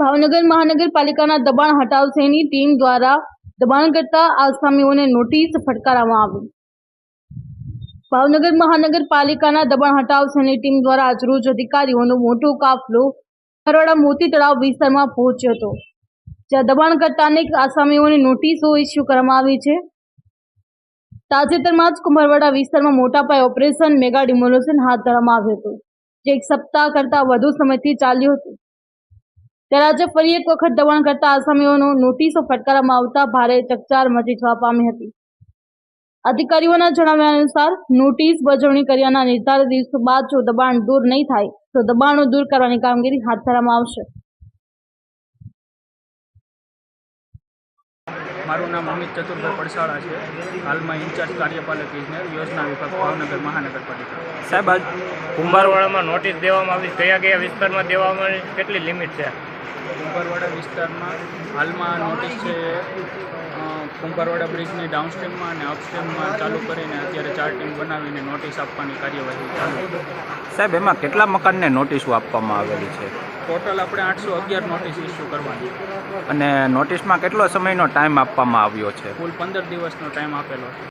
ભાવનગર મહાનગરપાલિકાના દબાણ હટાવશેની ટીમ દ્વારા દબાણ કરતા આસામીઓને નોટિસ ફટકારવામાં આવી. ભાવનગર મહાનગરપાલિકાના દબાણ હટાવશેની ટીમ દ્વારા આજરોજ અધિકારીઓનો મોટો કાફલો ખરવાડા મોતી તળાવ વિસ્તારમાં પહોંચ્યો હતો, જ્યાં દબાણકર્તાને આસામીઓને નોટિસો ઇસ્યુ કરવામાં આવી છે. તાજેતરમાં જ કુંભરવાડા વિસ્તારમાં મોટા પાયે ઓપરેશન મેગા ડિમોલેશન હાથ ધરવામાં આવ્યું હતું, જે એક સપ્તાહ કરતા વધુ સમયથી ચાલ્યું હતું. ત્યારે આજે ફરી એક વખત દબાણ કરતા આસામીઓનો નોટિસો ફટકારવામાં આવતા ભારે ચકચાર મચી જવા પામી હતી. અધિકારીઓના જણાવ્યા અનુસાર નોટિસ બજવણી કર્યાના નિર્ધારિત દિવસો બાદ જો દબાણ દૂર નહીં થાય તો દબાણો દૂર કરવાની કામગીરી હાથ ધરવામાં આવશે. મારું નામ અમિત ચતુરભાઈ પડસાળા છે. હાલમાં ઇન્ચાર્જ કાર્યપાલક ઇજનેર યોજના વિભાગ ભાવનગર મહાનગરપાલિકા. સાહેબ આજ કુંભારવાડામાં નોટિસ દેવામાં આવી કયા કયા વિસ્તારમાં દેવામાં કેટલી લિમિટ છે? કુંભારવાડા વિસ્તારમાં હાલમાં નોટિસ છે કુંભારવાડા બ્રિજની ડાઉનસ્ટ્રીમમાં અને અપસ્ટ્રીમમાં ચાલુ કરીને અત્યારે ચાર ટીમ બનાવીને નોટિસ આપવાની કાર્યવાહી ચાલુ સાહેબ એમાં કેટલા મકાનને નોટિસો આપવામાં આવેલી છે? ટોટલ આપણે આઠસો અગિયાર નોટિસ ઇસ્યુ કરવાની અને નોટિસમાં કેટલો સમયનો ટાઈમ આપવામાં આવ્યો છે? કુલ પંદર દિવસનો ટાઈમ આપેલો છે.